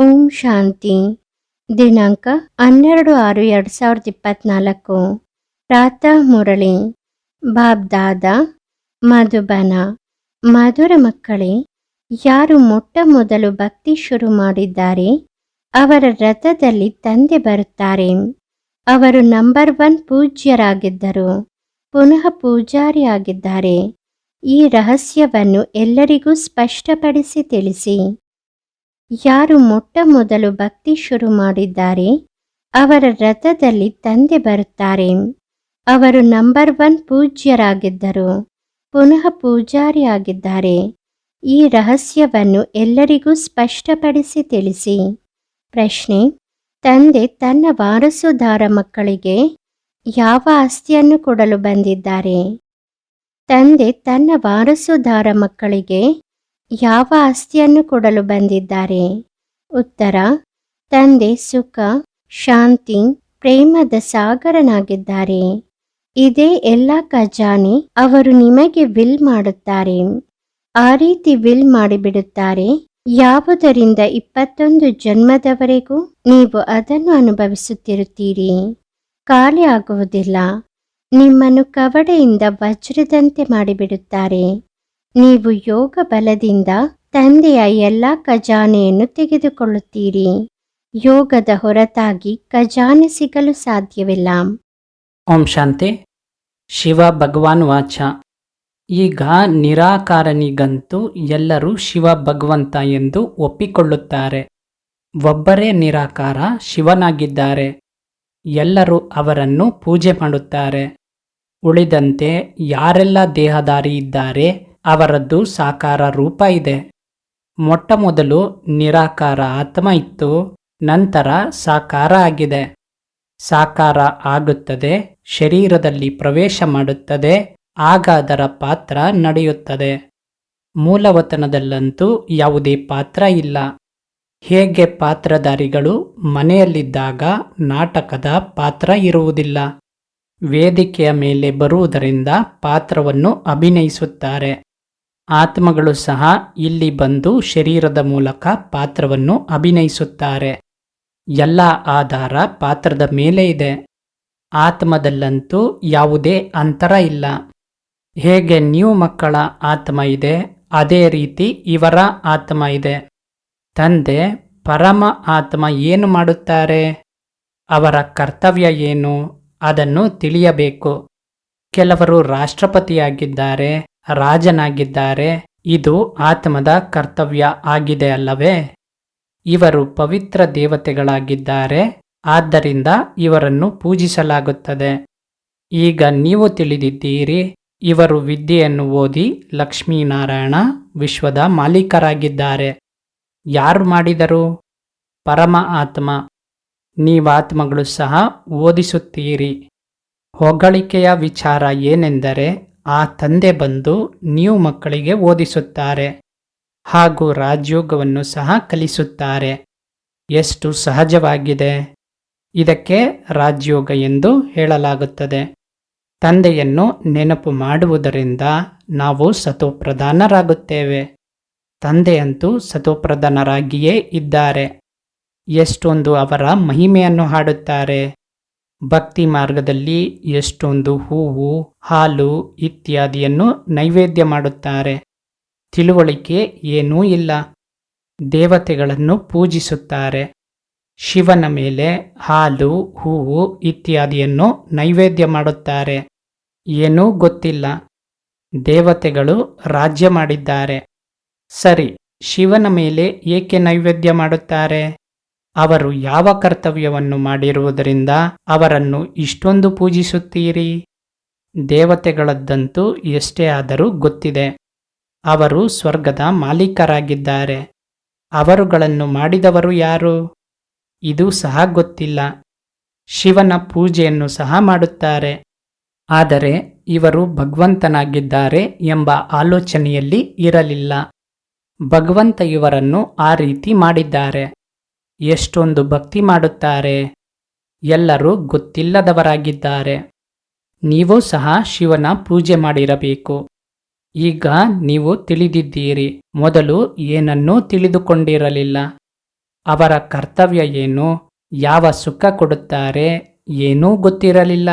ಓಂ ಶಾಂತಿ. ದಿನಾಂಕ ಹನ್ನೆರಡು ಆರು ಎರಡು ಸಾವಿರದ ಇಪ್ಪತ್ನಾಲ್ಕು. ಪ್ರಾತಃ ಮುರಳಿ. ಬಾಬ್ದಾದ. ಮಧುಬನ. ಮಧುರ ಮಕ್ಕಳೇ, ಯಾರು ಮೊಟ್ಟ ಮೊದಲು ಭಕ್ತಿ ಶುರು ಮಾಡಿದ್ದಾರೆ, ಅವರ ರಥದಲ್ಲಿ ತಂದೆ ಬರುತ್ತಾರೆ. ಅವರು ನಂಬರ್ ಒನ್ ಪೂಜ್ಯರಾಗಿದ್ದರು, ಪುನಃ ಪೂಜಾರಿಯಾಗಿದ್ದಾರೆ. ಈ ರಹಸ್ಯವನ್ನು ಎಲ್ಲರಿಗೂ ಸ್ಪಷ್ಟಪಡಿಸಿ ತಿಳಿಸಿ. ಯಾರು ಮೊಟ್ಟ ಮೊದಲು ಭಕ್ತಿ ಶುರು ಮಾಡಿದ್ದಾರೆ, ಅವರ ರಥದಲ್ಲಿ ತಂದೆ ಬರುತ್ತಾರೆ. ಅವರು ನಂಬರ್ ಒನ್ ಪೂಜ್ಯರಾಗಿದ್ದರು, ಪುನಃ ಪೂಜಾರಿಯಾಗಿದ್ದಾರೆ. ಈ ರಹಸ್ಯವನ್ನು ಎಲ್ಲರಿಗೂ ಸ್ಪಷ್ಟಪಡಿಸಿ ತಿಳಿಸಿ. ಪ್ರಶ್ನೆ, ತಂದೆ ತನ್ನ ವಾರಸುದಾರ ಮಕ್ಕಳಿಗೆ ಯಾವ ಆಸ್ತಿಯನ್ನು ಕೊಡಲು ಬಂದಿದ್ದಾರೆ? ತಂದೆ ತನ್ನ ವಾರಸುದಾರ ಮಕ್ಕಳಿಗೆ ಯಾವ ಆಸ್ತಿಯನ್ನು ಕೊಡಲು ಬಂದಿದ್ದಾರೆ? ಉತ್ತರ, ತಂದೆ ಸುಖ, ಶಾಂತಿ, ಪ್ರೇಮದ ಸಾಗರನಾಗಿದ್ದಾರೆ. ಇದೇ ಎಲ್ಲ ಖಜಾನೆ ಅವರು ನಿಮಗೆ ವಿಲ್ ಮಾಡುತ್ತಾರೆ. ಆ ರೀತಿ ವಿಲ್ ಮಾಡಿಬಿಡುತ್ತಾರೆ. ಯಾವುದರಿಂದ ಇಪ್ಪತ್ತೊಂದು ಜನ್ಮದವರೆಗೂ ನೀವು ಅದನ್ನು ಅನುಭವಿಸುತ್ತಿರುತ್ತೀರಿ? ಖಾಲಿ ಆಗುವುದಿಲ್ಲ. ನಿಮ್ಮನ್ನು ಕವಡೆಯಿಂದ ವಜ್ರದಂತೆ ಮಾಡಿಬಿಡುತ್ತಾರೆ. ನೀವು ಯೋಗ ಬಲದಿಂದ ತಂದೆಯ ಎಲ್ಲ ಖಜಾನೆಯನ್ನು ತೆಗೆದುಕೊಳ್ಳುತ್ತೀರಿ. ಯೋಗದ ಹೊರತಾಗಿ ಖಜಾನೆ ಸಿಗಲು ಸಾಧ್ಯವಿಲ್ಲ. ಓಂ ಶಾಂತಿ. ಶಿವ ಭಗವಾನ್ ವಾಚ. ಈಗ ನಿರಾಕಾರನಿಗಂತೂ ಎಲ್ಲರೂ ಶಿವ ಭಗವಂತ ಎಂದು ಒಪ್ಪಿಕೊಳ್ಳುತ್ತಾರೆ. ಒಬ್ಬರೇ ನಿರಾಕಾರ ಶಿವನಾಗಿದ್ದಾರೆ. ಎಲ್ಲರೂ ಅವರನ್ನು ಪೂಜೆ ಮಾಡುತ್ತಾರೆ. ಉಳಿದಂತೆ ಯಾರೆಲ್ಲ ದೇಹದಾರಿ ಇದ್ದಾರೆ? ಅವರದ್ದು ಸಾಕಾರ ರೂಪ ಇದೆ. ಮೊಟ್ಟ ಮೊದಲು ನಿರಾಕಾರ ಆತ್ಮ ಇತ್ತು, ನಂತರ ಸಾಕಾರ ಆಗಿದೆ. ಸಾಕಾರ ಆಗುತ್ತದೆ, ಶರೀರದಲ್ಲಿ ಪ್ರವೇಶ ಮಾಡುತ್ತದೆ, ಆಗ ಅದರ ಪಾತ್ರ ನಡೆಯುತ್ತದೆ. ಮೂಲವತನದಲ್ಲಂತೂ ಯಾವುದೇ ಪಾತ್ರ ಇಲ್ಲ. ಹೇಗೆ ಪಾತ್ರಧಾರಿಗಳು ಮನೆಯಲ್ಲಿದ್ದಾಗ ನಾಟಕದ ಪಾತ್ರ ಇರುವುದಿಲ್ಲ. ವೇದಿಕೆಯ ಮೇಲೆ ಬರುವುದರಿಂದ ಪಾತ್ರವನ್ನು ಅಭಿನಯಿಸುತ್ತಾರೆ. ಆತ್ಮಗಳು ಸಹ ಇಲ್ಲಿ ಬಂದು ಶರೀರದ ಮೂಲಕ ಪಾತ್ರವನ್ನು ಅಭಿನಯಿಸುತ್ತಾರೆ. ಎಲ್ಲ ಆಧಾರ ಪಾತ್ರದ ಮೇಲೆ ಇದೆ. ಆತ್ಮದಲ್ಲಂತೂ ಯಾವುದೇ ಅಂತರ ಇಲ್ಲ. ಹೇಗೆ ನೀವು ಮಕ್ಕಳ ಆತ್ಮ ಇದೆ, ಅದೇ ರೀತಿ ಇವರ ಆತ್ಮ ಇದೆ. ತಂದೆ, ಪರಮ ಆತ್ಮ ಏನು ಮಾಡುತ್ತಾರೆ? ಅವರ ಕರ್ತವ್ಯ ಏನು? ಅದನ್ನು ತಿಳಿಯಬೇಕು. ಕೆಲವರು ರಾಷ್ಟ್ರಪತಿಯಾಗಿದ್ದಾರೆ. ರಾಜನಾಗಿದ್ದಾರೆ. ಇದು ಆತ್ಮದ ಕರ್ತವ್ಯ ಆಗಿದೆ ಅಲ್ಲವೇ? ಇವರು ಪವಿತ್ರ ದೇವತೆಗಳಾಗಿದ್ದಾರೆ, ಆದ್ದರಿಂದ ಇವರನ್ನು ಪೂಜಿಸಲಾಗುತ್ತದೆ. ಈಗ ನೀವು ತಿಳಿದಿದ್ದೀರಿ, ಇವರು ವಿದ್ಯೆಯನ್ನು ಓದಿ ಲಕ್ಷ್ಮೀನಾರಾಯಣ ವಿಶ್ವದ ಮಾಲೀಕರಾಗಿದ್ದಾರೆ. ಯಾರು ಮಾಡಿದರು? ಪರಮ ಆತ್ಮ. ನೀವಾತ್ಮಗಳು ಸಹ ಓದಿಸುತ್ತೀರಿ. ಹೊಗಳಿಕೆಯ ವಿಚಾರ ಏನೆಂದರೆ ಆ ತಂದೆ ಬಂದು ನೀವು ಮಕ್ಕಳಿಗೆ ಓದಿಸುತ್ತಾರೆ ಹಾಗೂ ರಾಜ್ಯೋಗವನ್ನು ಸಹ ಕಲಿಸುತ್ತಾರೆ. ಎಷ್ಟು ಸಹಜವಾಗಿದೆ. ಇದಕ್ಕೆ ರಾಜ್ಯೋಗ ಎಂದು ಹೇಳಲಾಗುತ್ತದೆ. ತಂದೆಯನ್ನು ನೆನಪು ಮಾಡುವುದರಿಂದ ನಾವು ಸತೋಪ್ರಧಾನರಾಗುತ್ತೇವೆ. ತಂದೆಯಂತೂ ಸತೋಪ್ರಧಾನರಾಗಿಯೇ ಇದ್ದಾರೆ. ಎಷ್ಟೊಂದು ಅವರ ಮಹಿಮೆಯನ್ನು ಹಾಡುತ್ತಾರೆ. ಭಕ್ತಿ ಮಾರ್ಗದಲ್ಲಿ ಎಷ್ಟೊಂದು ಹೂವು, ಹಾಲು ಇತ್ಯಾದಿಯನ್ನು ನೈವೇದ್ಯ ಮಾಡುತ್ತಾರೆ. ತಿಳುವಳಿಕೆ ಏನೂ ಇಲ್ಲ. ದೇವತೆಗಳನ್ನು ಪೂಜಿಸುತ್ತಾರೆ. ಶಿವನ ಮೇಲೆ ಹಾಲು, ಹೂವು ಇತ್ಯಾದಿಯನ್ನು ನೈವೇದ್ಯ ಮಾಡುತ್ತಾರೆ. ಏನೂ ಗೊತ್ತಿಲ್ಲ. ದೇವತೆಗಳು ರಾಜ್ಯ ಮಾಡಿದ್ದಾರೆ. ಸರಿ, ಶಿವನ ಮೇಲೆ ಏಕೆ ನೈವೇದ್ಯ ಮಾಡುತ್ತಾರೆ? ಅವರು ಯಾವ ಕರ್ತವ್ಯವನ್ನು ಮಾಡಿರುವುದರಿಂದ ಅವರನ್ನು ಇಷ್ಟೊಂದು ಪೂಜಿಸುತ್ತೀರಿ? ದೇವತೆಗಳದ್ದಂತೂ ಎಷ್ಟೇ ಆದರೂ ಗೊತ್ತಿದೆ. ಅವರು ಸ್ವರ್ಗದ ಮಾಲೀಕರಾಗಿದ್ದಾರೆ. ಅವರುಗಳನ್ನು ಮಾಡಿದವರು ಯಾರು? ಇದು ಸಹ ಗೊತ್ತಿಲ್ಲ. ಶಿವನ ಪೂಜೆಯನ್ನು ಸಹ ಮಾಡುತ್ತಾರೆ. ಆದರೆ ಇವರು ಭಗವಂತನಾಗಿದ್ದಾರೆ ಎಂಬ ಆಲೋಚನೆಯಲ್ಲಿ ಇರಲಿಲ್ಲ. ಭಗವಂತ ಇವರನ್ನು ಆ ರೀತಿ ಮಾಡಿದ್ದಾರೆ. ಎಷ್ಟೊಂದು ಭಕ್ತಿ ಮಾಡುತ್ತಾರೆ. ಎಲ್ಲರೂ ಗೊತ್ತಿಲ್ಲದವರಾಗಿದ್ದಾರೆ. ನೀವು ಸಹ ಶಿವನ ಪೂಜೆ ಮಾಡಿರಬೇಕು. ಈಗ ನೀವು ತಿಳಿದಿದ್ದೀರಿ. ಮೊದಲು ಏನನ್ನೂ ತಿಳಿದುಕೊಂಡಿರಲಿಲ್ಲ. ಅವರ ಕರ್ತವ್ಯ ಏನು? ಯಾವ ಸುಖ ಕೊಡುತ್ತಾರೆ? ಏನೂ ಗೊತ್ತಿರಲಿಲ್ಲ.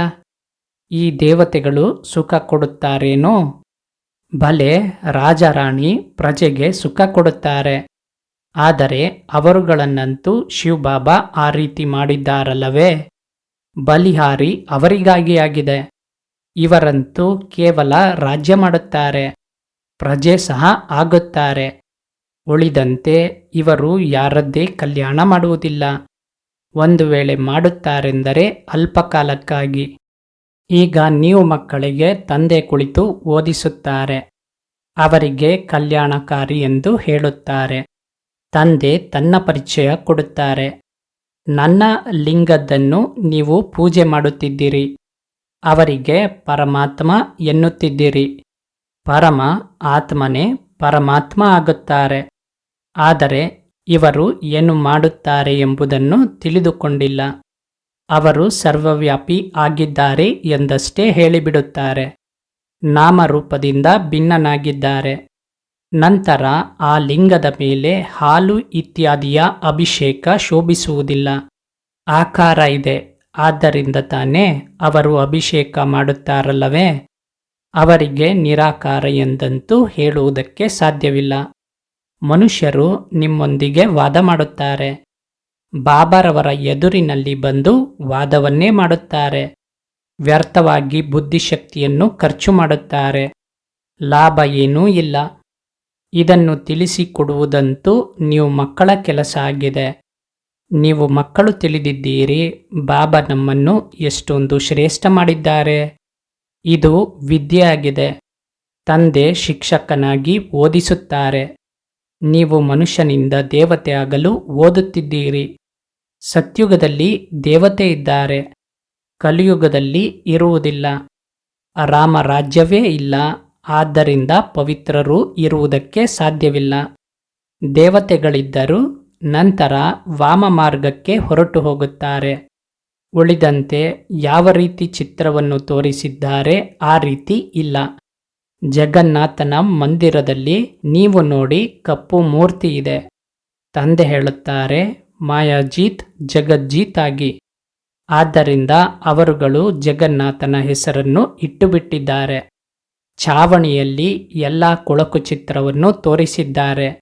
ಈ ದೇವತೆಗಳು ಸುಖ ಕೊಡುತ್ತಾರೇನೋ? ಬಲೆ ರಾಜರಾಣಿ ಪ್ರಜೆಗೆ ಸುಖ ಕೊಡುತ್ತಾರೆ. ಆದರೆ ಅವರುಗಳನ್ನಂತೂ ಶಿವಬಾಬಾ ಆ ರೀತಿ ಮಾಡಿದ್ದಾರಲ್ಲವೇ? ಬಲಿಹಾರಿ ಅವರಿಗಾಗಿ ಆಗಿದೆ ಇವರಂತೂ ಕೇವಲ ರಾಜ್ಯ ಮಾಡುತ್ತಾರೆ, ಪ್ರಜೆ ಸಹ ಆಗುತ್ತಾರೆ. ಉಳಿದಂತೆ ಇವರು ಯಾರದ್ದೇ ಕಲ್ಯಾಣ ಮಾಡುವುದಿಲ್ಲ. ಒಂದು ವೇಳೆ ಮಾಡುತ್ತಾರೆಂದರೆ ಅಲ್ಪಕಾಲಕ್ಕಾಗಿ. ಈಗ ನೀವು ಮಕ್ಕಳಿಗೆ ತಂದೆ ಕುಳಿತು ಓದಿಸುತ್ತಾರೆ. ಅವರಿಗೆ ಕಲ್ಯಾಣಕಾರಿ ಎಂದು ಹೇಳುತ್ತಾರೆ. ತಂದೆ ತನ್ನ ಪರಿಚಯ ಕೊಡುತ್ತಾರೆ. ನನ್ನ ಲಿಂಗದ್ದನ್ನು ನೀವು ಪೂಜೆ ಮಾಡುತ್ತಿದ್ದೀರಿ. ಅವರಿಗೆ ಪರಮಾತ್ಮ ಎನ್ನುತ್ತಿದ್ದೀರಿ. ಪರಮ ಆತ್ಮನೇ ಪರಮಾತ್ಮ ಆಗುತ್ತಾರೆ. ಆದರೆ ಇವರು ಏನು ಮಾಡುತ್ತಾರೆ ಎಂಬುದನ್ನು ತಿಳಿದುಕೊಂಡಿಲ್ಲ. ಅವರು ಸರ್ವವ್ಯಾಪಿ ಆಗಿದ್ದಾರೆ ಎಂದಷ್ಟೇ ಹೇಳಿಬಿಡುತ್ತಾರೆ. ನಾಮರೂಪದಿಂದ ಭಿನ್ನನಾಗಿದ್ದಾರೆ. ನಂತರ ಆ ಲಿಂಗದ ಮೇಲೆ ಹಾಲು ಇತ್ಯಾದಿಯ ಅಭಿಷೇಕ ಶೋಭಿಸುವುದಿಲ್ಲ. ಆಕಾರ ಇದೆ. ಆದ್ದರಿಂದ ತಾನೇ ಅವರು ಅಭಿಷೇಕ ಮಾಡುತ್ತಾರಲ್ಲವೇ? ಅವರಿಗೆ ನಿರಾಕಾರ ಎಂದಂತೂ ಹೇಳುವುದಕ್ಕೆ ಸಾಧ್ಯವಿಲ್ಲ. ಮನುಷ್ಯರು ನಿಮ್ಮೊಂದಿಗೆ ವಾದ ಮಾಡುತ್ತಾರೆ. ಬಾಬರವರ ಎದುರಿನಲ್ಲಿ ಬಂದು ವಾದವನ್ನೇ ಮಾಡುತ್ತಾರೆ. ವ್ಯರ್ಥವಾಗಿ ಬುದ್ಧಿಶಕ್ತಿಯನ್ನು ಖರ್ಚು ಮಾಡುತ್ತಾರೆ. ಲಾಭ ಏನೂ ಇಲ್ಲ. ಇದನ್ನು ತಿಳಿಸಿಕೊಡುವುದಂತೂ ನೀವು ಮಕ್ಕಳ ಕೆಲಸ ಆಗಿದೆ. ನೀವು ಮಕ್ಕಳು ತಿಳಿದಿದ್ದೀರಿ, ಬಾಬಾ ನಮ್ಮನ್ನು ಎಷ್ಟೊಂದು ಶ್ರೇಷ್ಠ ಮಾಡಿದ್ದಾರೆ. ಇದು ವಿದ್ಯೆಯಾಗಿದೆ. ತಂದೆ ಶಿಕ್ಷಕನಾಗಿ ಓದಿಸುತ್ತಾರೆ. ನೀವು ಮನುಷ್ಯನಿಂದ ದೇವತೆ ಆಗಲು ಓದುತ್ತಿದ್ದೀರಿ. ಸತ್ಯುಗದಲ್ಲಿ ದೇವತೆ ಇದ್ದಾರೆ. ಕಲಿಯುಗದಲ್ಲಿ ಇರುವುದಿಲ್ಲ. ರಾಮ ರಾಜ್ಯವೇ ಇಲ್ಲ. ಆದ್ದರಿಂದ ಪವಿತ್ರರು ಇರುವುದಕ್ಕೆ ಸಾಧ್ಯವಿಲ್ಲ. ದೇವತೆಗಳಿದ್ದರೂ ನಂತರ ವಾಮ ಮಾರ್ಗಕ್ಕೆ ಹೊರಟು ಹೋಗುತ್ತಾರೆ. ಉಳಿದಂತೆ ಯಾವ ರೀತಿ ಚಿತ್ರವನ್ನು ತೋರಿಸಿದ್ದಾರೆ ಆ ರೀತಿ ಇಲ್ಲ. ಜಗನ್ನಾಥನ ಮಂದಿರದಲ್ಲಿ ನೀವು ನೋಡಿ ಕಪ್ಪು ಮೂರ್ತಿ ಇದೆ. ತಂದೆ ಹೇಳುತ್ತಾರೆ, ಮಾಯಾಜೀತ್ ಜಗಜ್ಜೀತ್ ಆಗಿ ಆದ್ದರಿಂದ ಅವರುಗಳು ಜಗನ್ನಾಥನ ಹೆಸರನ್ನು ಇಟ್ಟುಬಿಟ್ಟಿದ್ದಾರೆ. ಛಾವಣಿಯಲ್ಲಿ ಎಲ್ಲ ಕೊಳಕು ಚಿತ್ರವನ್ನು ತೋರಿಸಿದ್ದಾರೆ.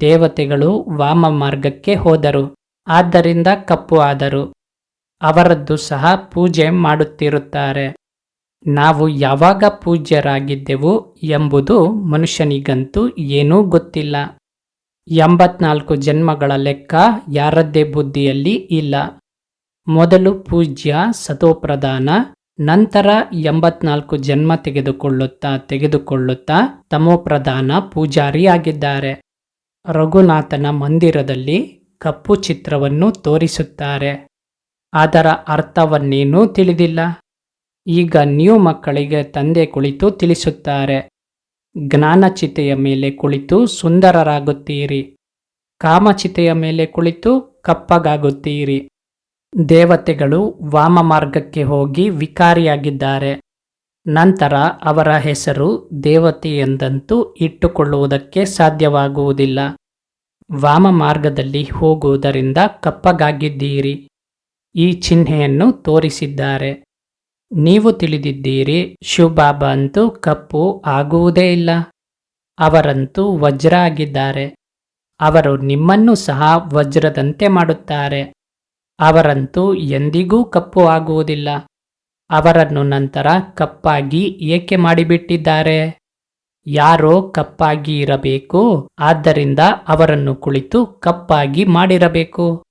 ದೇವತೆಗಳು ವಾಮ ಮಾರ್ಗಕ್ಕೆ ಹೋದರು. ಆದ್ದರಿಂದ ಕಪ್ಪು ಆದರು. ಅವರದ್ದು ಸಹ ಪೂಜೆ ಮಾಡುತ್ತಿರುತ್ತಾರೆ. ನಾವು ಯಾವಾಗ ಪೂಜ್ಯರಾಗಿದ್ದೆವು ಎಂಬುದು ಮನುಷ್ಯನಿಗಂತೂ ಏನೂ ಗೊತ್ತಿಲ್ಲ. ಎಂಬತ್ನಾಲ್ಕು ಜನ್ಮಗಳ ಲೆಕ್ಕ ಯಾರದ್ದೇ ಬುದ್ಧಿಯಲ್ಲಿ ಇಲ್ಲ. ಮೊದಲು ಪೂಜ್ಯ ಸತೋಪ್ರಧಾನ ನಂತರ ಎಂಬತ್ನಾಲ್ಕು ಜನ್ಮ ತೆಗೆದುಕೊಳ್ಳುತ್ತಾ ತೆಗೆದುಕೊಳ್ಳುತ್ತಾ ತಮೋಪ್ರಧಾನ ಪೂಜಾರಿಯಾಗಿದ್ದಾರೆ. ರಘುನಾಥನ ಮಂದಿರದಲ್ಲಿ ಕಪ್ಪು ಚಿತ್ರವನ್ನು ತೋರಿಸುತ್ತಾರೆ. ಅದರ ಅರ್ಥವನ್ನೇನೂ ತಿಳಿದಿಲ್ಲ. ಈಗ ನೀವು ಮಕ್ಕಳಿಗೆ ತಂದೆ ಕುಳಿತು ತಿಳಿಸುತ್ತಾರೆ. ಜ್ಞಾನಚಿತೆಯ ಮೇಲೆ ಕುಳಿತು ಸುಂದರರಾಗುತ್ತೀರಿ. ಕಾಮಚಿತೆಯ ಮೇಲೆ ಕುಳಿತು ಕಪ್ಪಗಾಗುತ್ತೀರಿ. ದೇವತೆಗಳು ವಾಮ ಮಾರ್ಗಕ್ಕೆ ಹೋಗಿ ವಿಕಾರಿಯಾಗಿದ್ದಾರೆ. ನಂತರ ಅವರ ಹೆಸರು ದೇವತೆಯೆಂದಂತೂ ಇಟ್ಟುಕೊಳ್ಳುವುದಕ್ಕೆ ಸಾಧ್ಯವಾಗುವುದಿಲ್ಲ. ವಾಮ ಮಾರ್ಗದಲ್ಲಿ ಹೋಗುವುದರಿಂದ ಕಪ್ಪಗಾಗಿದ್ದೀರಿ. ಈ ಚಿಹ್ನೆಯನ್ನು ತೋರಿಸಿದ್ದಾರೆ. ನೀವು ತಿಳಿದಿದ್ದೀರಿ ಶಿವಬಾಬಾ ಅಂತೂ ಕಪ್ಪು ಆಗುವುದೇ ಇಲ್ಲ. ಅವರಂತೂ ವಜ್ರ ಆಗಿದ್ದಾರೆ. ಅವರು ನಿಮ್ಮನ್ನು ಸಹ ವಜ್ರದಂತೆ ಮಾಡುತ್ತಾರೆ. ಅವರಂತೂ ಎಂದಿಗೂ ಕಪ್ಪು ಆಗುವುದಿಲ್ಲ. ಅವರನ್ನು ನಂತರ ಕಪ್ಪಾಗಿ ಏಕೆ ಮಾಡಿಬಿಟ್ಟಿದ್ದಾರೆ? ಯಾರೋ ಕಪ್ಪಾಗಿ ಇರಬೇಕು, ಆದ್ದರಿಂದ ಅವರನ್ನು ಕುಳಿತು ಕಪ್ಪಾಗಿ ಮಾಡಿರಬೇಕು.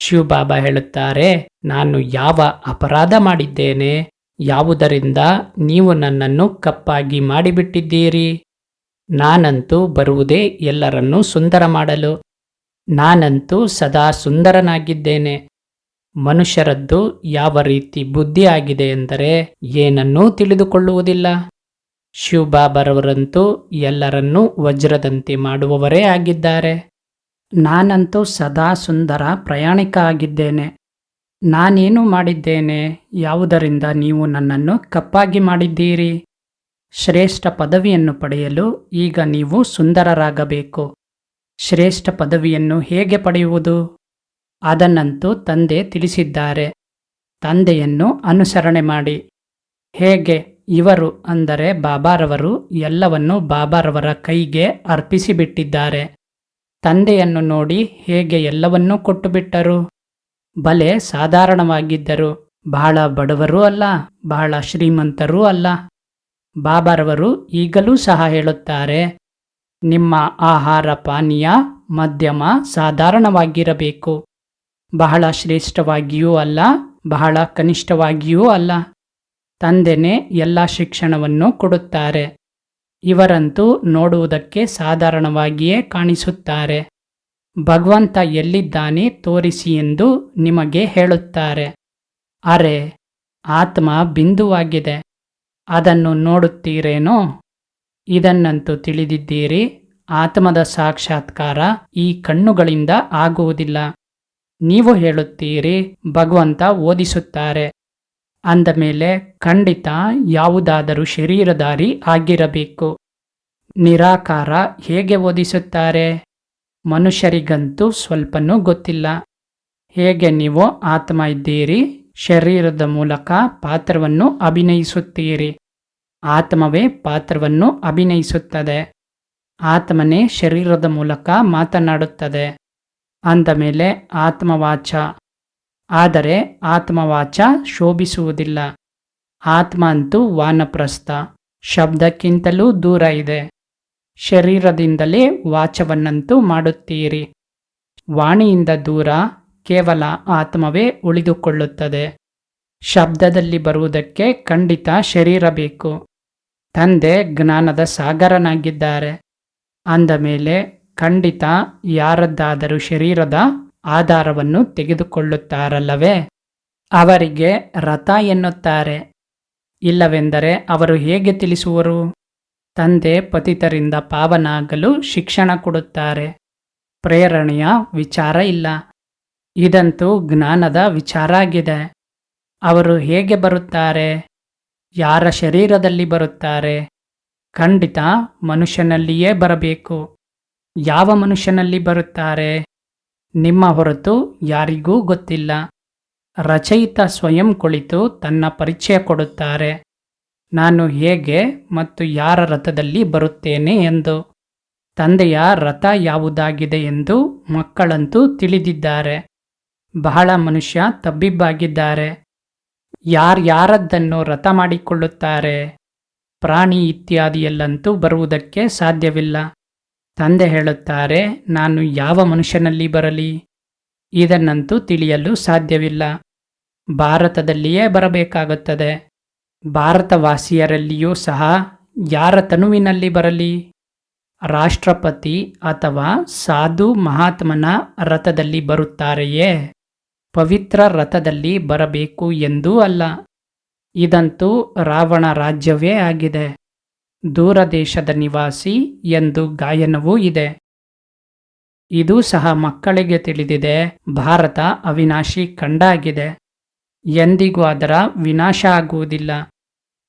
ಶಿವಬಾಬಾ ಹೇಳುತ್ತಾರೆ, ನಾನು ಯಾವ ಅಪರಾಧ ಮಾಡಿದ್ದೇನೆ? ಯಾವುದರಿಂದ ನೀವು ನನ್ನನ್ನು ಕಪ್ಪಾಗಿ ಮಾಡಿಬಿಟ್ಟಿದ್ದೀರಿ? ನಾನಂತೂ ಬರುವುದೇ ಎಲ್ಲರನ್ನೂ ಸುಂದರ ಮಾಡಲು. ನಾನಂತೂ ಸದಾ ಸುಂದರನಾಗಿದ್ದೇನೆ. ಮನುಷ್ಯರದ್ದು ಯಾವ ರೀತಿ ಬುದ್ಧಿ ಆಗಿದೆ ಎಂದರೆ ಏನನ್ನೂ ತಿಳಿದುಕೊಳ್ಳುವುದಿಲ್ಲ. ಶಿವಬಾಬರವರಂತೂ ಎಲ್ಲರನ್ನೂ ವಜ್ರದಂತೆ ಮಾಡುವವರೇ ಆಗಿದ್ದಾರೆ. ನಾನಂತೂ ಸದಾ ಸುಂದರ ಪ್ರಯಾಣಿಕ ಆಗಿದ್ದೇನೆ. ನಾನೇನು ಮಾಡಿದ್ದೇನೆ? ಯಾವುದರಿಂದ ನೀವು ನನ್ನನ್ನು ಕಪ್ಪಾಗಿ ಮಾಡಿದ್ದೀರಿ? ಶ್ರೇಷ್ಠ ಪದವಿಯನ್ನು ಪಡೆಯಲು ಈಗ ನೀವು ಸುಂದರರಾಗಬೇಕು. ಶ್ರೇಷ್ಠ ಪದವಿಯನ್ನು ಹೇಗೆ ಪಡೆಯುವುದು? ಅದನ್ನಂತೂ ತಂದೆ ತಿಳಿಸಿದ್ದಾರೆ. ತಂದೆಯನ್ನು ಅನುಸರಣೆ ಮಾಡಿ. ಹೇಗೆ? ಇವರು ಅಂದರೆ ಬಾಬಾರವರು ಎಲ್ಲವನ್ನು ಬಾಬಾರವರ ಕೈಗೆ ಅರ್ಪಿಸಿಬಿಟ್ಟಿದ್ದಾರೆ. ತಂದೆಯನ್ನು ನೋಡಿ ಹೇಗೆ ಎಲ್ಲವನ್ನೂ ಕೊಟ್ಟುಬಿಟ್ಟರು? ಬಲೆ ಸಾಧಾರಣವಾಗಿದ್ದರು. ಬಹಳ ಬಡವರೂ ಅಲ್ಲ, ಬಹಳ ಶ್ರೀಮಂತರೂ ಅಲ್ಲ. ಬಾಬಾರವರು ಈಗಲೂ ಸಹ ಹೇಳುತ್ತಾರೆ, ನಿಮ್ಮ ಆಹಾರ ಪಾನೀಯ ಮಧ್ಯಮ ಸಾಧಾರಣವಾಗಿರಬೇಕು. ಬಹಳ ಶ್ರೇಷ್ಠವಾಗಿಯೂ ಅಲ್ಲ, ಬಹಳ ಕನಿಷ್ಠವಾಗಿಯೂ ಅಲ್ಲ. ತಂದೆನೇ ಎಲ್ಲ ಶಿಕ್ಷಣವನ್ನು ಕೊಡುತ್ತಾರೆ. ಇವರಂತೂ ನೋಡುವುದಕ್ಕೆ ಸಾಧಾರಣವಾಗಿಯೇ ಕಾಣಿಸುತ್ತಾರೆ. ಭಗವಂತ ಎಲ್ಲಿದ್ದಾನೆ ತೋರಿಸಿ ಎಂದು ನಿಮಗೆ ಹೇಳುತ್ತಾರೆ. ಅರೆ, ಆತ್ಮ ಬಿಂದುವಾಗಿದೆ. ಅದನ್ನು ನೋಡುತ್ತೀರೇನೋ? ಇದನ್ನಂತೂ ತಿಳಿದಿದ್ದೀರಿ. ಆತ್ಮದ ಸಾಕ್ಷಾತ್ಕಾರ ಈ ಕಣ್ಣುಗಳಿಂದ ಆಗುವುದಿಲ್ಲ. ನೀವು ಹೇಳುತ್ತೀರಿ, ಭಗವಂತ ಓದಿಸುತ್ತಾರೆ. ಅಂದ ಮೇಲೆ ಖಂಡಿತ ಯಾವುದಾದರೂ ಶರೀರಧಾರಿ ಆಗಿರಬೇಕು. ನಿರಾಕಾರ ಹೇಗೆ ಓದಿಸುತ್ತಾರೆ? ಮನುಷ್ಯರಿಗಂತೂ ಸ್ವಲ್ಪನೂ ಗೊತ್ತಿಲ್ಲ. ಹೇಗೆ ನೀವು ಆತ್ಮ ಇದ್ದೀರಿ, ಶರೀರದ ಮೂಲಕ ಪಾತ್ರವನ್ನು ಅಭಿನಯಿಸುತ್ತೀರಿ? ಆತ್ಮವೇ ಪಾತ್ರವನ್ನು ಅಭಿನಯಿಸುತ್ತದೆ. ಆತ್ಮನೇ ಶರೀರದ ಮೂಲಕ ಮಾತನಾಡುತ್ತದೆ. ಅಂದ ಮೇಲೆ ಆತ್ಮವಾಚ. ಆದರೆ ಆತ್ಮವಾಚ ಶೋಭಿಸುವುದಿಲ್ಲ. ಆತ್ಮ ಅಂತೂ ವಾನಪ್ರಸ್ಥ. ಶಬ್ದಕ್ಕಿಂತಲೂ ದೂರ ಇದೆ. ಶರೀರದಿಂದಲೇ ವಾಚವನ್ನಂತೂ ಮಾಡುತ್ತೀರಿ. ವಾಣಿಯಿಂದ ದೂರ ಕೇವಲ ಆತ್ಮವೇ ಉಳಿದುಕೊಳ್ಳುತ್ತದೆ. ಶಬ್ದದಲ್ಲಿ ಬರುವುದಕ್ಕೆ ಖಂಡಿತ ಶರೀರ ಬೇಕು. ತಂದೆ ಜ್ಞಾನದ ಸಾಗರನಾಗಿದ್ದಾರೆ. ಅಂದ ಮೇಲೆ ಖಂಡಿತ ಯಾರದ್ದಾದರೂ ಶರೀರದ ಆಧಾರವನ್ನು ತೆಗೆದುಕೊಳ್ಳುತ್ತಾರಲ್ಲವೇ? ಅವರಿಗೆ ರಥ ಎನ್ನುತ್ತಾರೆ. ಇಲ್ಲವೆಂದರೆ ಅವರು ಹೇಗೆ ತಿಳಿಸುವರು? ತಂದೆ ಪತಿತರಿಂದ ಪಾವನಾಗಲು ಶಿಕ್ಷಣ ಕೊಡುತ್ತಾರೆ. ಪ್ರೇರಣೆಯ ವಿಚಾರ ಇಲ್ಲ. ಇದಂತೂ ಜ್ಞಾನದ ವಿಚಾರ ಆಗಿದೆ. ಅವರು ಹೇಗೆ ಬರುತ್ತಾರೆ? ಯಾರ ಶರೀರದಲ್ಲಿ ಬರುತ್ತಾರೆ? ಖಂಡಿತ ಮನುಷ್ಯನಲ್ಲಿಯೇ ಬರಬೇಕು. ಯಾವ ಮನುಷ್ಯನಲ್ಲಿ ಬರುತ್ತಾರೆ? ನಿಮ್ಮ ಹೊರತು ಯಾರಿಗೂ ಗೊತ್ತಿಲ್ಲ. ರಚಯಿತ ಸ್ವಯಂ ಕುಳಿತು ತನ್ನ ಪರಿಚಯ ಕೊಡುತ್ತಾರೆ. ನಾನು ಹೇಗೆ ಮತ್ತು ಯಾರ ರಥದಲ್ಲಿ ಬರುತ್ತೇನೆ ಎಂದು. ತಂದೆಯ ರಥ ಯಾವುದಾಗಿದೆ ಎಂದು ಮಕ್ಕಳಂತೂ ತಿಳಿದಿದ್ದಾರೆ. ಬಹಳ ಮನುಷ್ಯ ತಬ್ಬಿಬ್ಬಾಗಿದ್ದಾರೆ. ಯಾರ್ಯಾರದ್ದನ್ನು ರಥ ಮಾಡಿಕೊಳ್ಳುತ್ತಾರೆ? ಪ್ರಾಣಿ ಇತ್ಯಾದಿಯಲ್ಲಂತೂ ಬರುವುದಕ್ಕೆ ಸಾಧ್ಯವಿಲ್ಲ. ತಂದೆ ಹೇಳುತ್ತಾರೆ, ನಾನು ಯಾವ ಮನುಷ್ಯನಲ್ಲಿ ಬರಲಿ? ಇದನ್ನಂತೂ ತಿಳಿಯಲು ಸಾಧ್ಯವಿಲ್ಲ. ಭಾರತದಲ್ಲಿಯೇ ಬರಬೇಕಾಗುತ್ತದೆ. ಭಾರತವಾಸಿಯರಲ್ಲಿಯೂ ಸಹ ಯಾರ ತನುವಿನಲ್ಲಿ ಬರಲಿ? ರಾಷ್ಟ್ರಪತಿ ಅಥವಾ ಸಾಧು ಮಹಾತ್ಮನ ರಥದಲ್ಲಿ ಬರುತ್ತಾರೆಯೇ? ಪವಿತ್ರ ರಥದಲ್ಲಿ ಬರಬೇಕು ಎಂದೂ ಅಲ್ಲ. ಇದಂತೂ ರಾವಣ ರಾಜ್ಯವೇ ಆಗಿದೆ. ದೂರದೇಶದ ನಿವಾಸಿ ಎಂದು ಗಾಯನವೂ ಇದೆ. ಇದು ಸಹ ಮಕ್ಕಳಿಗೆ ತಿಳಿದಿದೆ, ಭಾರತ ಅವಿನಾಶಿ ಖಂಡಾಗಿದೆ ಎಂದಿಗೂ ಅದರ ವಿನಾಶ ಆಗುವುದಿಲ್ಲ.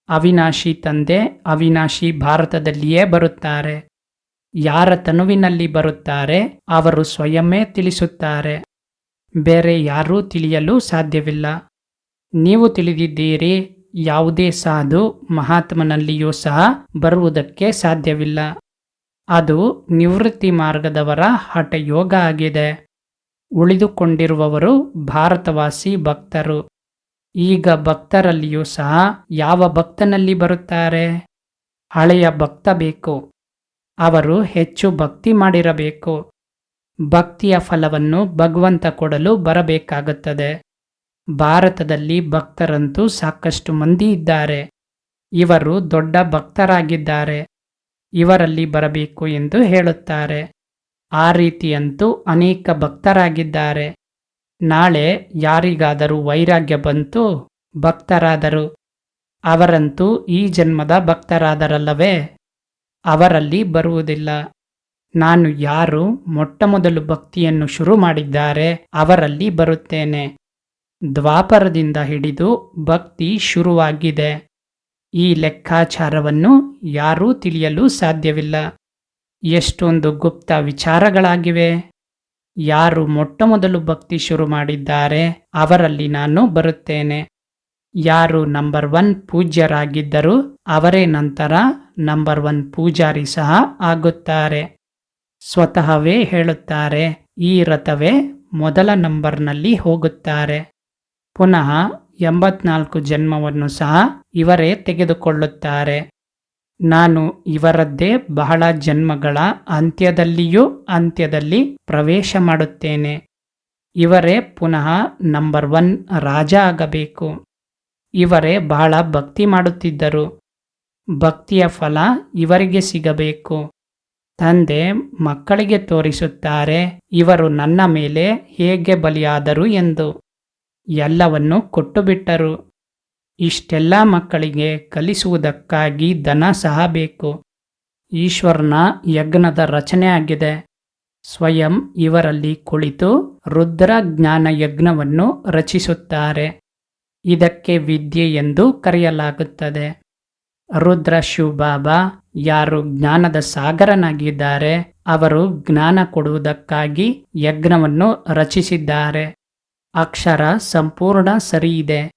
ಅವಿನಾಶಿ ತಂದೆ, ಅವಿನಾಶಿ ಭಾರತದಲ್ಲಿಯೇ ಬರುತ್ತಾರೆ. ಯಾರ ತನುವಿನಲ್ಲಿ ಬರುತ್ತಾರೆ, ಅವರು ಸ್ವಯಂವೇ ತಿಳಿಸುತ್ತಾರೆ. ಬೇರೆ ಯಾರೂ ತಿಳಿಯಲು ಸಾಧ್ಯವಿಲ್ಲ. ನೀವು ತಿಳಿದಿದ್ದೀರಿ ಯಾವುದೇ ಸಾಧು ಮಹಾತ್ಮನಲ್ಲಿಯೂ ಸಹ ಬರುವುದಕ್ಕೆ ಸಾಧ್ಯವಿಲ್ಲ. ಅದು ನಿವೃತ್ತಿ ಮಾರ್ಗದವರ ಹಠಯೋಗ ಆಗಿದೆ. ಉಳಿದುಕೊಂಡಿರುವವರು ಭಾರತವಾಸಿ ಭಕ್ತರು. ಈಗ ಭಕ್ತರಲ್ಲಿಯೂ ಸಹ ಯಾವ ಭಕ್ತನಲ್ಲಿ ಬರುತ್ತಾರೆ? ಹಳೆಯ ಭಕ್ತ ಬೇಕು. ಅವರು ಹೆಚ್ಚು ಭಕ್ತಿ ಮಾಡಿರಬೇಕು. ಭಕ್ತಿಯ ಫಲವನ್ನು ಭಗವಂತ ಕೊಡಲು ಬರಬೇಕಾಗುತ್ತದೆ. ಭಾರತದಲ್ಲಿ ಭಕ್ತರಂತೂ ಸಾಕಷ್ಟು ಮಂದಿ ಇದ್ದಾರೆ. ಇವರು ದೊಡ್ಡ ಭಕ್ತರಾಗಿದ್ದಾರೆ. ಇವರಲ್ಲಿ ಬರಬೇಕು ಎಂದು ಹೇಳುತ್ತಾರೆ. ಆ ರೀತಿಯಂತೂ ಅನೇಕ ಭಕ್ತರಾಗಿದ್ದಾರೆ. ನಾಳೆ ಯಾರಿಗಾದರೂ ವೈರಾಗ್ಯ ಬಂತು ಭಕ್ತರಾದರು. ಅವರಂತೂ ಈ ಜನ್ಮದ ಭಕ್ತರಾದರಲ್ಲವೇ? ಅವರಲ್ಲಿ ಬರುವುದಿಲ್ಲ. ನಾನು ಯಾರು ಮೊಟ್ಟಮೊದಲು ಭಕ್ತಿಯನ್ನು ಶುರು ಮಾಡಿದ್ದಾರೆ, ಅವರಲ್ಲಿ ಬರುತ್ತೇನೆ. ದ್ವಾಪರದಿಂದ ಹಿಡಿದು ಭಕ್ತಿ ಶುರುವಾಗಿದೆ. ಈ ಲೆಕ್ಕಾಚಾರವನ್ನು ಯಾರೂ ತಿಳಿಯಲು ಸಾಧ್ಯವಿಲ್ಲ. ಎಷ್ಟೊಂದು ಗುಪ್ತ ವಿಚಾರಗಳಾಗಿವೆ. ಯಾರು ಮೊಟ್ಟಮೊದಲು ಭಕ್ತಿ ಶುರು ಮಾಡಿದ್ದಾರೆ, ಅವರಲ್ಲಿ ನಾನು ಬರುತ್ತೇನೆ. ಯಾರು ನಂಬರ್ ಒನ್ ಪೂಜ್ಯರಾಗಿದ್ದರೂ ಅವರೇ ನಂತರ ನಂಬರ್ ಒನ್ ಪೂಜಾರಿ ಸಹ ಆಗುತ್ತಾರೆ. ಸ್ವತಃವೇ ಹೇಳುತ್ತಾರೆ, ಈ ರಥವೇ ಮೊದಲ ನಂಬರ್ನಲ್ಲಿ ಹೋಗುತ್ತಾರೆ. ಪುನಃ ಎಂಬತ್ನಾಲ್ಕು ಜನ್ಮವನ್ನು ಸಹ ಇವರೇ ತೆಗೆದುಕೊಳ್ಳುತ್ತಾರೆ. ನಾನು ಇವರದ್ದೇ ಬಹಳ ಜನ್ಮಗಳ ಅಂತ್ಯದಲ್ಲಿಯೂ ಅಂತ್ಯದಲ್ಲಿ ಪ್ರವೇಶ ಮಾಡುತ್ತೇನೆ. ಇವರೇ ಪುನಃ ನಂಬರ್ ಒನ್ ರಾಜ ಆಗಬೇಕು. ಇವರೇ ಬಹಳ ಭಕ್ತಿ ಮಾಡುತ್ತಿದ್ದರು. ಭಕ್ತಿಯ ಫಲ ಇವರಿಗೆ ಸಿಗಬೇಕು. ತಂದೆ ಮಕ್ಕಳಿಗೆ ತೋರಿಸುತ್ತಾರೆ, ಇವರು ನನ್ನ ಮೇಲೆ ಹೇಗೆ ಬಲಿಯಾದರು ಎಂದು. ಎಲ್ಲವನ್ನು ಕೊಟ್ಟುಬಿಟ್ಟರು. ಇಷ್ಟೆಲ್ಲ ಮಕ್ಕಳಿಗೆ ಕಲಿಸುವುದಕ್ಕಾಗಿ ಧನ ಸಹ ಬೇಕು. ಈಶ್ವರನ ಯಜ್ಞದ ರಚನೆ ಆಗಿದೆ. ಸ್ವಯಂ ಇವರಲ್ಲಿ ಕುಳಿತು ರುದ್ರ ಜ್ಞಾನ ಯಜ್ಞವನ್ನು ರಚಿಸುತ್ತಾರೆ. ಇದಕ್ಕೆ ವಿದ್ಯೆ ಎಂದು ಕರೆಯಲಾಗುತ್ತದೆ. ರುದ್ರ ಶಿವಬಾಬಾ ಯಾರು ಜ್ಞಾನದ ಸಾಗರನಾಗಿದ್ದಾರೆ, ಅವರು ಜ್ಞಾನ ಕೊಡುವುದಕ್ಕಾಗಿ ಯಜ್ಞವನ್ನು ರಚಿಸಿದ್ದಾರೆ. ಅಕ್ಷರ ಸಂಪೂರ್ಣ ಸರಿಯಿದೆ.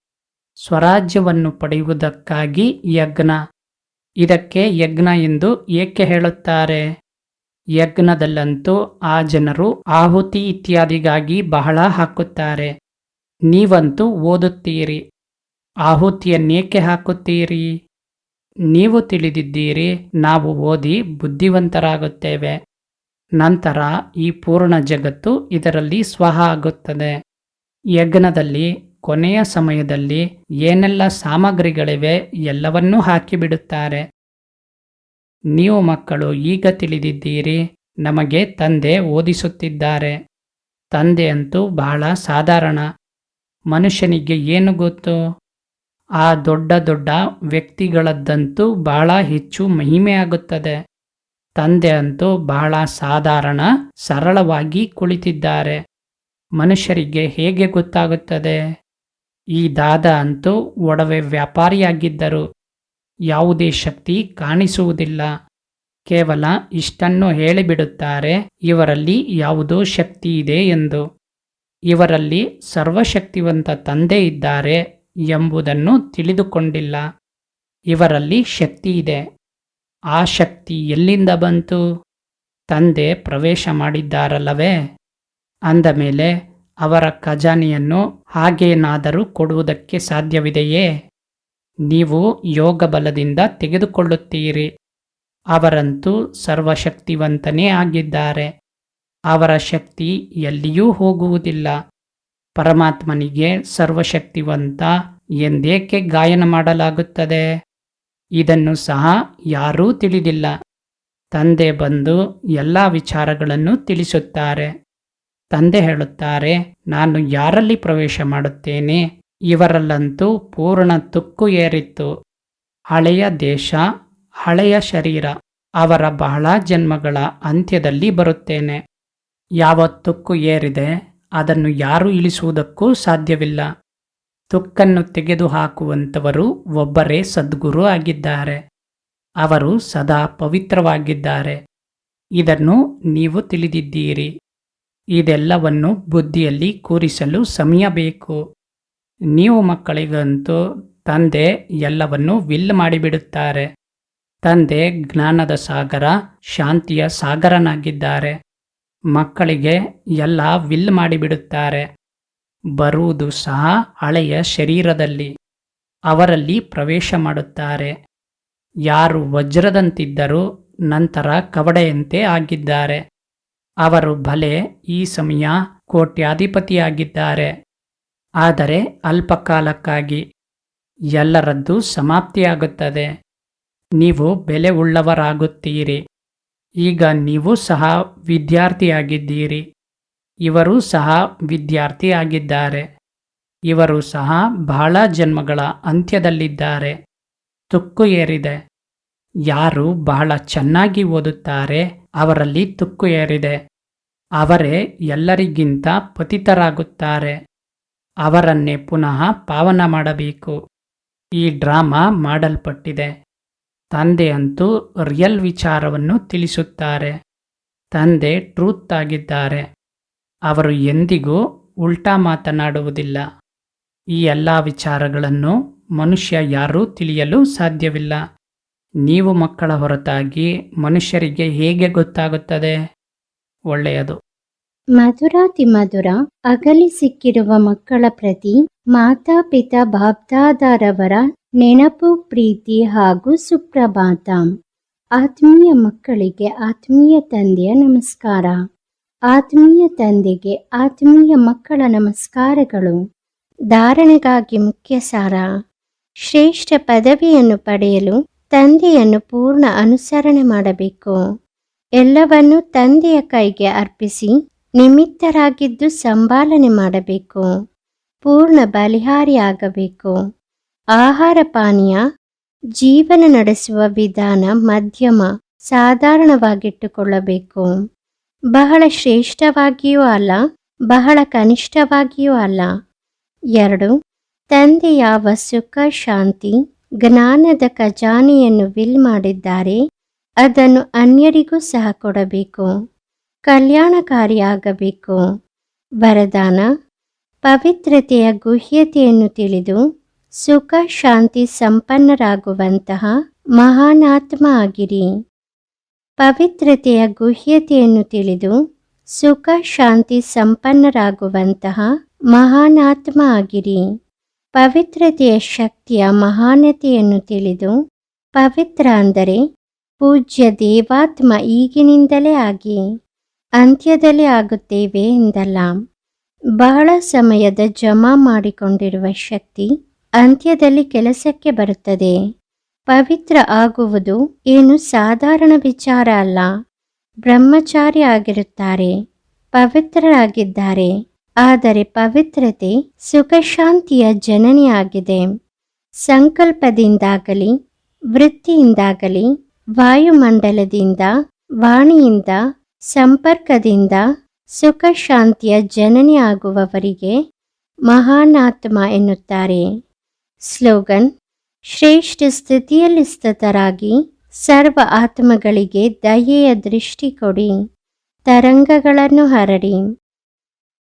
ಸ್ವರಾಜ್ಯವನ್ನು ಪಡೆಯುವುದಕ್ಕಾಗಿ ಯಜ್ಞ. ಇದಕ್ಕೆ ಯಜ್ಞ ಎಂದು ಏಕೆ ಹೇಳುತ್ತಾರೆ? ಯಜ್ಞದಲ್ಲಂತೂ ಆ ಜನರು ಆಹುತಿ ಇತ್ಯಾದಿಗಾಗಿ ಬಹಳ ಹಾಕುತ್ತಾರೆ. ನೀವಂತೂ ಓದುತ್ತೀರಿ. ಆಹುತಿಯನ್ನೇಕೆ ಹಾಕುತ್ತೀರಿ? ನೀವು ತಿಳಿದಿದ್ದೀರಿ, ನಾವು ಓದಿ ಬುದ್ಧಿವಂತರಾಗುತ್ತೇವೆ. ನಂತರ ಈ ಪೂರ್ಣ ಜಗತ್ತು ಇದರಲ್ಲಿ ಸ್ವಹ ಆಗುತ್ತದೆ. ಯಜ್ಞದಲ್ಲಿ, ಕೊನೆಯ ಸಮಯದಲ್ಲಿ ಏನೆಲ್ಲ ಸಾಮಗ್ರಿಗಳಿವೆ ಎಲ್ಲವನ್ನೂ ಹಾಕಿಬಿಡುತ್ತಾರೆ. ನೀವು ಮಕ್ಕಳು, ಈಗ ತಿಳಿದಿದ್ದೀರಿ, ನಮಗೆ ತಂದೆ ಓದಿಸುತ್ತಿದ್ದಾರೆ. ತಂದೆ ಅಂತೂ ಬಹಳ ಸಾಧಾರಣ. ಮನುಷ್ಯನಿಗೆ ಏನು ಗೊತ್ತು? ಆ ದೊಡ್ಡ ದೊಡ್ಡ ವ್ಯಕ್ತಿಗಳದ್ದಂತೂ ಬಹಳ ಹೆಚ್ಚು ಮಹಿಮೆಯಾಗುತ್ತದೆ ತಂದೆ ಅಂತೂ ಬಹಳ ಸಾಧಾರಣ, ಸರಳವಾಗಿ ಕುಳಿತಿದ್ದಾರೆ. ಮನುಷ್ಯರಿಗೆ ಹೇಗೆ ಗೊತ್ತಾಗುತ್ತದೆ? ಈ ದಾದ ಅಂತೂ ಒಡವೆ ವ್ಯಾಪಾರಿಯಾಗಿದ್ದರು ಯಾವುದೇ ಶಕ್ತಿ ಕಾಣಿಸುವುದಿಲ್ಲ. ಕೇವಲ ಇಷ್ಟನ್ನು ಹೇಳಿಬಿಡುತ್ತಾರೆ, ಇವರಲ್ಲಿ ಯಾವುದೋ ಶಕ್ತಿ ಇದೆ ಎಂದು. ಇವರಲ್ಲಿ ಸರ್ವಶಕ್ತಿವಂತ ತಂದೆ ಇದ್ದಾರೆ ಎಂಬುದನ್ನು ತಿಳಿದುಕೊಂಡಿಲ್ಲ. ಇವರಲ್ಲಿ ಶಕ್ತಿ ಇದೆ. ಆ ಶಕ್ತಿ ಎಲ್ಲಿಂದ ಬಂತು? ತಂದೆ ಪ್ರವೇಶ ಮಾಡಿದ್ದಾರಲ್ಲವೇ? ಅಂದ ಮೇಲೆ, ಅವರ ಖಜಾನೆಯನ್ನು ಹಾಗೇನಾದರೂ ಕೊಡುವುದಕ್ಕೆ ಸಾಧ್ಯವಿದೆಯೇ? ನೀವು ಯೋಗ ಬಲದಿಂದ ತೆಗೆದುಕೊಳ್ಳುತ್ತೀರಿ. ಅವರಂತೂ ಸರ್ವಶಕ್ತಿವಂತನೇ ಆಗಿದ್ದಾರೆ. ಅವರ ಶಕ್ತಿ ಎಲ್ಲಿಯೂ ಹೋಗುವುದಿಲ್ಲ. ಪರಮಾತ್ಮನಿಗೆ ಸರ್ವಶಕ್ತಿವಂತ ಎಂದೇಕೆ ಗಾಯನ ಮಾಡಲಾಗುತ್ತದೆ? ಇದನ್ನು ಸಹ ಯಾರೂ ತಿಳಿದಿಲ್ಲ. ತಂದೆ ಬಂದು ಎಲ್ಲ ವಿಚಾರಗಳನ್ನು ತಿಳಿಸುತ್ತಾರೆ. ತಂದೆ ಹೇಳುತ್ತಾರೆ, ನಾನು ಯಾರಲ್ಲಿ ಪ್ರವೇಶ ಮಾಡುತ್ತೇನೆ? ಇವರಲ್ಲಂತೂ ಪೂರ್ಣ ತುಕ್ಕು ಏರಿತ್ತು. ಹಳೆಯ ದೇಶ, ಹಳೆಯ ಶರೀರ, ಅವರ ಬಹಳ ಜನ್ಮಗಳ ಅಂತ್ಯದಲ್ಲಿ ಬರುತ್ತೇನೆ. ಯಾವ ತುಕ್ಕು ಏರಿದೆ, ಅದನ್ನು ಯಾರು ಇಳಿಸುವುದಕ್ಕೂ ಸಾಧ್ಯವಿಲ್ಲ. ತುಕ್ಕನ್ನು ತೆಗೆದುಹಾಕುವಂಥವರು ಒಬ್ಬರೇ ಸದ್ಗುರು ಆಗಿದ್ದಾರೆ. ಅವರು ಸದಾ ಪವಿತ್ರವಾಗಿದ್ದಾರೆ. ಇದನ್ನು ನೀವು ತಿಳಿದಿದ್ದೀರಿ. ಇದೆಲ್ಲವನ್ನು ಬುದ್ಧಿಯಲ್ಲಿ ಕೂರಿಸಲು ಸಮಯ ಬೇಕು. ನೀವು ಮಕ್ಕಳಿಗಂತೂ ತಂದೆ ಎಲ್ಲವನ್ನು ವಿಲ್ ಮಾಡಿಬಿಡುತ್ತಾರೆ. ತಂದೆ ಜ್ಞಾನದ ಸಾಗರ, ಶಾಂತಿಯ ಸಾಗರನಾಗಿದ್ದಾರೆ. ಮಕ್ಕಳಿಗೆ ಎಲ್ಲ ವಿಲ್ ಮಾಡಿಬಿಡುತ್ತಾರೆ. ಬರುವುದು ಸಹ ಹಳೆಯ ಶರೀರದಲ್ಲಿ. ಅವರಲ್ಲಿ ಪ್ರವೇಶ ಮಾಡುತ್ತಾರೆ. ಯಾರು ವಜ್ರದಂತಿದ್ದರೂ ನಂತರ ಕವಡೆಯಂತೆ ಆಗಿದ್ದಾರೆ. ಅವರು ಭಲೆ, ಈ ಸಮಯ ಕೋಟ್ಯಾಧಿಪತಿಯಾಗಿದ್ದಾರೆ. ಆದರೆ ಅಲ್ಪಕಾಲಕ್ಕಾಗಿ ಎಲ್ಲರದ್ದು ಸಮಾಪ್ತಿಯಾಗುತ್ತದೆ. ನೀವು ಬೆಲೆ ಉಳ್ಳವರಾಗುತ್ತೀರಿ ಈಗ ನೀವು ಸಹ ವಿದ್ಯಾರ್ಥಿಯಾಗಿದ್ದೀರಿ. ಇವರು ಸಹ ವಿದ್ಯಾರ್ಥಿಯಾಗಿದ್ದಾರೆ. ಇವರು ಸಹ ಬಹಳ ಜನ್ಮಗಳ ಅಂತ್ಯದಲ್ಲಿದ್ದಾರೆ. ತುಕ್ಕು ಏರಿದೆ. ಯಾರು ಬಹಳ ಚೆನ್ನಾಗಿ ಓದುತ್ತಾರೆ ಅವರಲ್ಲಿ ತುಕ್ಕು ಏರಿದೆ. ಅವರೇ ಎಲ್ಲರಿಗಿಂತ ಪತಿತರಾಗುತ್ತಾರೆ. ಅವರನ್ನೇ ಪುನಃ ಪಾವನ ಮಾಡಬೇಕು. ಈ ಡ್ರಾಮಾ ಮಾಡಲ್ಪಟ್ಟಿದೆ. ತಂದೆ ಅಂತೂ ರಿಯಲ್ ವಿಚಾರವನ್ನು ತಿಳಿಸುತ್ತಾರೆ. ತಂದೆ ಟ್ರೂತ್ ಆಗಿದ್ದಾರೆ. ಅವರು ಎಂದಿಗೂ ಉಲ್ಟಾ ಮಾತನಾಡುವುದಿಲ್ಲ. ಈ ಎಲ್ಲ ವಿಚಾರಗಳನ್ನು ಮನುಷ್ಯ ಯಾರೂ ತಿಳಿಯಲು ಸಾಧ್ಯವಿಲ್ಲ. ನೀವು ಮಕ್ಕಳ ಹೊರತಾಗಿ ಮನುಷ್ಯರಿಗೆ ಹೇಗೆ ಗೊತ್ತಾಗುತ್ತದೆ? ಒಳ್ಳೆಯದು. ಮಧುರಾತಿ ಮಧುರ, ಅಗಲಿ ಸಿಕ್ಕಿರುವ ಮಕ್ಕಳ ಪ್ರತಿ ಮಾತಾಪಿತಾ ಬಾಬ್ದಾದಾರವರ ನೆನಪು, ಪ್ರೀತಿ ಹಾಗೂ ಸುಪ್ರಭಾತ. ಆತ್ಮೀಯ ಮಕ್ಕಳಿಗೆ ಆತ್ಮೀಯ ತಂದೆಯ ನಮಸ್ಕಾರ. ಆತ್ಮೀಯ ತಂದೆಗೆ ಆತ್ಮೀಯ ಮಕ್ಕಳ ನಮಸ್ಕಾರಗಳು. ಧಾರಣೆಗಾಗಿ ಮುಖ್ಯ ಸಾರ ಶ್ರೇಷ್ಠ ಪದವಿಯನ್ನು ಪಡೆಯಲು ತಂದೆಯನ್ನು ಪೂರ್ಣ ಅನುಸರಣೆ ಮಾಡಬೇಕು. ಎಲ್ಲವನ್ನು ತಂದೆಯ ಕೈಗೆ ಅರ್ಪಿಸಿ ನಿಮಿತ್ತರಾಗಿದ್ದು ಸಂಭಾಲನೆ ಮಾಡಬೇಕು. ಪೂರ್ಣ ಬಲಿಹಾರಿಯಾಗಬೇಕು. ಆಹಾರ ಪಾನೀಯ, ಜೀವನ ನಡೆಸುವ ವಿಧಾನ ಮಧ್ಯಮ ಸಾಧಾರಣವಾಗಿಟ್ಟುಕೊಳ್ಳಬೇಕು. ಬಹಳ ಶ್ರೇಷ್ಠವಾಗಿಯೂ ಅಲ್ಲ, ಬಹಳ ಕನಿಷ್ಠವಾಗಿಯೂ ಅಲ್ಲ. ಎರಡು ತಂದೆಯಾವ ಸುಖ, ಶಾಂತಿ ಜ್ಞಾನದ ಖಜಾನೆಯನ್ನು ವಿಲ್ ಮಾಡಿದ್ದಾರೆ, ಅದನ್ನು ಅನ್ಯರಿಗೂ ಸಹ ಕೊಡಬೇಕು. ಕಲ್ಯಾಣಕಾರಿಯಾಗಬೇಕು. ವರದಾನ, ಪವಿತ್ರತೆಯ ಗುಹ್ಯತೆಯನ್ನು ತಿಳಿದು ಸುಖ, ಶಾಂತಿ ಸಂಪನ್ನರಾಗುವಂತಹ ಮಹಾನಾತ್ಮ ಆಗಿರಿ. ಪವಿತ್ರತೆಯ ಗುಹ್ಯತೆಯನ್ನು ತಿಳಿದು ಸುಖ, ಶಾಂತಿ ಸಂಪನ್ನರಾಗುವಂತಹ ಮಹಾನಾತ್ಮ ಆಗಿರಿ. ಪವಿತ್ರತೆಯ ಶಕ್ತಿಯ ಮಹಾನತೆಯನ್ನು ತಿಳಿದು, ಪವಿತ್ರ ಅಂದರೆ ಪೂಜ್ಯ ದೇವಾತ್ಮ ಈಗಿನಿಂದಲೇ ಆಗಿ ಅಂತ್ಯದಲ್ಲಿ ಆಗುತ್ತೇವೆ ಎಂದಲ್ಲ. ಬಹಳ ಸಮಯದ ಜಮಾ ಮಾಡಿಕೊಂಡಿರುವ ಶಕ್ತಿ ಅಂತ್ಯದಲ್ಲಿ ಕೆಲಸಕ್ಕೆ ಬರುತ್ತದೆ. ಪವಿತ್ರ ಆಗುವುದು ಏನು ಸಾಧಾರಣ ವಿಚಾರ ಅಲ್ಲ. ಬ್ರಹ್ಮಚಾರಿ ಆಗಿರುತ್ತಾರೆ, ಪವಿತ್ರರಾಗಿದ್ದಾರೆ. ಆದರೆ ಪವಿತ್ರತೆ, ಸುಖಶಾಂತಿಯ ಜನನಿಯಾಗಿದೆ. ಸಂಕಲ್ಪದಿಂದಾಗಲಿ, ವೃತ್ತಿಯಿಂದಾಗಲಿ, ವಾಯುಮಂಡಲದಿಂದ, ವಾಣಿಯಿಂದ, ಸಂಪರ್ಕದಿಂದ ಸುಖ ಶಾಂತಿಯ ಜನನಿ ಆಗುವವರಿಗೆ ಮಹಾನಾತ್ಮ ಎನ್ನುತ್ತಾರೆ. ಸ್ಲೋಗನ್, ಶ್ರೇಷ್ಠ ಸ್ಥಿತಿಯಲ್ಲಿ ಸ್ಥಿತರಾಗಿ ಸರ್ವ ಆತ್ಮಗಳಿಗೆ ದಯೆಯ ದೃಷ್ಟಿ ಕೊಡಿ. ತರಂಗಗಳನ್ನು ಹರಡಿ.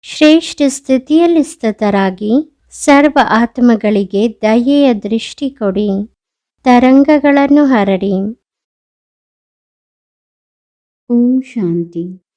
ಶ್ರೇಷ್ಠ ಸ್ಥಿತಿಯಲ್ಲಿ ಸ್ಥಿತರಾಗಿ ಸರ್ವ ಆತ್ಮಗಳಿಗೆ ದಯೆಯ ದೃಷ್ಟಿ ಕೊಡಿ. ತರಂಗಗಳನ್ನು ಹರಡಿ. ಓಂ ಶಾಂತಿ.